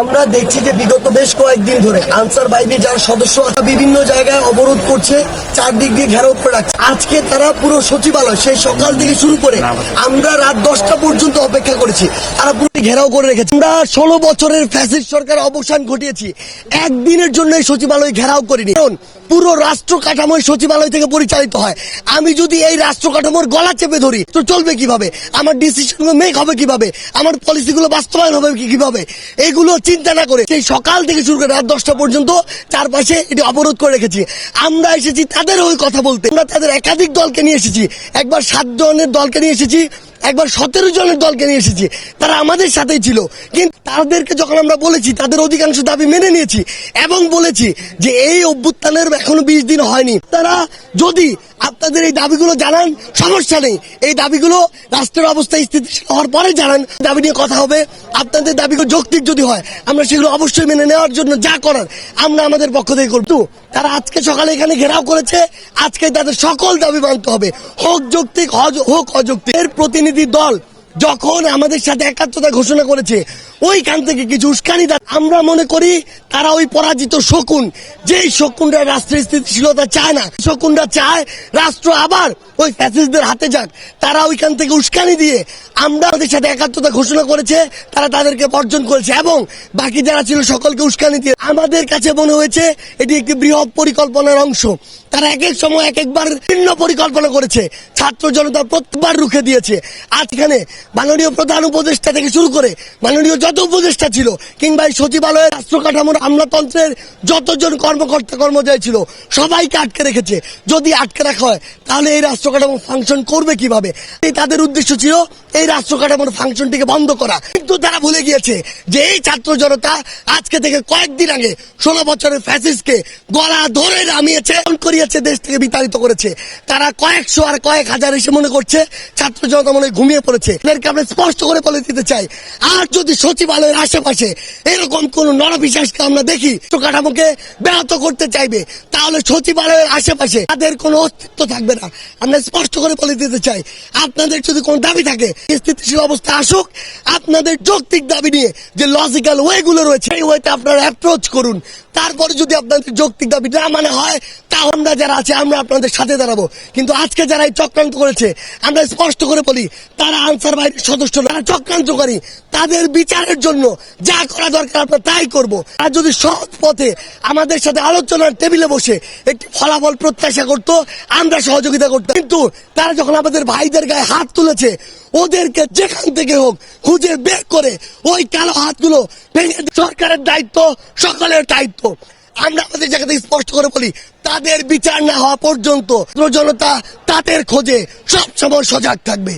আমরা দেখছি যে বিগত বেশ কয়েকদিন ধরে আনসার বাহিনী যার সদস্য বিভিন্ন জায়গায় অবরোধ করছে চারদিক দিয়ে ঘেরাও করে রাখছে। আজকে তারা পুরো সচিবালয় সেই সকাল থেকে শুরু করে আমরা রাত দশটা পর্যন্ত অপেক্ষা করেছি। তারা ঘেরাও করে রেখেছে। আমরা ষোলো বছরের ফ্যাসিস্ট সরকার অবসান ঘটিয়েছি। একদিনের জন্য এই সচিবালয় ঘেরাও করিনি। কারণ পুরো রাষ্ট্র কাঠামো সচিবালয় থেকে পরিচালিত হয়। আমি যদি এই রাষ্ট্র কাঠামোর গলা চেপে ধরি, তো চলবে কীভাবে? আমার ডিসিশন মেক হবে কীভাবে? আমার পলিসিগুলো বাস্তবায়ন হবে কীভাবে? এইগুলো চিন্তা না করে সেই সকাল থেকে শুরু করে রাত দশটা পর্যন্ত চারপাশে এটি অবরোধ করে রেখেছি। আমরা এসেছি তাদের ওই কথা বলতে। আমরা তাদের একাধিক দলকে নিয়ে এসেছি। একবার সাত জনের দলকে নিয়ে এসেছি। একবার সতেরো জনের দলকে নিয়ে এসেছি। তারা আমাদের সাথেই ছিল। কিন্তু তাদেরকে যখন আমরা বলেছি, তাদের অধিকাংশ দাবি মেনে নিয়েছি এবং বলেছি যে এই অভ্যুত্থানের এখনও বিশ দিন হয়নি। তারা যদি আপনাদের এই দাবিগুলো জানান, সমস্যা নেই। এই দাবিগুলো রাষ্ট্রের অবস্থা স্থিতিশীল হওয়ার পরে জানান। দাবি নিয়ে কথা হবে। আপনাদের দাবিগুলো যৌক্তিক যদি হয়, আমরা সেগুলো অবশ্যই মেনে নেওয়ার জন্য যা করার, আমরা আমাদের পক্ষ থেকে করব। তো তারা আজকে সকালে এখানে ঘেরাও করেছে। আজকে তাদের সকল দাবি মানতে হবে। হোক যৌক্তিক হোক অযৌক্তিক। এর প্রতিনিধি দল যখন আমাদের সাথে একাত্মতা ঘোষণা করেছে ওইখান থেকে কিছু উস্কানি দেয়। আমরা মনে করি তারা ওই পরাজিত শকুন। যেই শকুনরা রাষ্ট্রের স্থিতিশীলতা চায় না শকুনরা চায় রাষ্ট্র আবার ওই ফ্যাসিস্টদের হাতে যাক। তারা ওইখান থেকে উস্কানি দিয়ে আমরা ওদের সাথে একাত্মতা ঘোষণা করেছে, তারা তাদেরকে বর্জন করেছে এবং বাকি যারা ছিল সকলকে উস্কানি দিয়ে আমাদের কাছে মনে হয়েছে এটি একটি বৃহৎ পরিকল্পনার অংশ। তারা এক এক সময় এক একবার ভিন্ন পরিকল্পনা করেছে। ছাত্র জনতা প্রত্যেকবার রুখে দিয়েছে। আজ এখানে মাননীয় প্রধান উপদেষ্টা থেকে শুরু করে মাননীয় যত উপদেষ্টা ছিল, কিংবা এই সচিবালয়ের রাষ্ট্র কাঠামোর আমলাতন্ত্রের যতজন কর্মকর্তা কর্মচারী ছিল, সবাইকে আটকে রেখেছে। যদি আটকে রাখা হয়, তাহলে এই রাষ্ট্র কাঠামো ফাংশন করবে কীভাবে? তাদের উদ্দেশ্য ছিল এই রাষ্ট্র কাঠামোর ফাংশনটিকে বন্ধ করা। কিন্তু তারা ভুলে গিয়েছে যে এই ছাত্র জনতা আজকে থেকে কয়েকদিন আগে ষোলো বছরের ফ্যাসিসকে গলা ধরে নামিয়েছে করিয়েছে, দেশ থেকে বিতাড়িত করেছে। তারা কয়েকশো আর কয়েক হাজার এসে মনে করছে, ছাত্র জনতা মনে ঘুমিয়ে পড়েছে। এদেরকে আমরা স্পষ্ট করে বলে দিতে চাই, আর যদি সচিবালয়ের আশেপাশে। এরকম কোন নরবিশ্বাসকে আমরা দেখি তো কাঠামোকে ব্যাহত করতে চাইবে, তাহলে সচিবালয়ের আশেপাশে তাদের কোনো অস্তিত্ব থাকবে না। আমরা স্পষ্ট করে বলে দিতে চাই, আপনাদের যদি কোনো দাবি থাকে, স্থিতিশীল অবস্থা আসুক, আপনাদের যৌক্তিক দাবি নিয়ে যে লজিক্যাল ওয়ে গুলো রয়েছে এই ওয়েতে আপনারা অ্যাপ্রোচ করুন। তারপরে যদি আপনাদের যৌক্তিক দাবি না মানে হয় আমরা যারা আছে আমরা আপনাদের সাথে দাঁড়াবো। কিন্তু আজকে যারা এই চক্রান্ত করেছে আমরা স্পষ্ট করে বলি তারা আনসার বাহিনীর সদস্য না, তারা চক্রান্তকারী। তাদের বিচারের জন্য যা করা দরকার আমরা তাই করব। আর যদি সহজ পথে আমাদের সাথে আলোচনার টেবিলে বসে একটি ফলাফল প্রত্যাশা করত আমরা সহযোগিতা করতাম। কিন্তু তারা যখন আমাদের ভাইদের গায়ে হাত তুলেছে ওদেরকে যেখান থেকে হোক খুঁজে বের করে ওই কালো হাতগুলো ভেঙে সরকারের দায়িত্ব সকলের দায়িত্ব। আমরা আমাদের জায়গা স্পষ্ট করে বলি, তাদের বিচার না হওয়া পর্যন্ত জনতা তাদের খোঁজে সবসময় সজাগ থাকবে।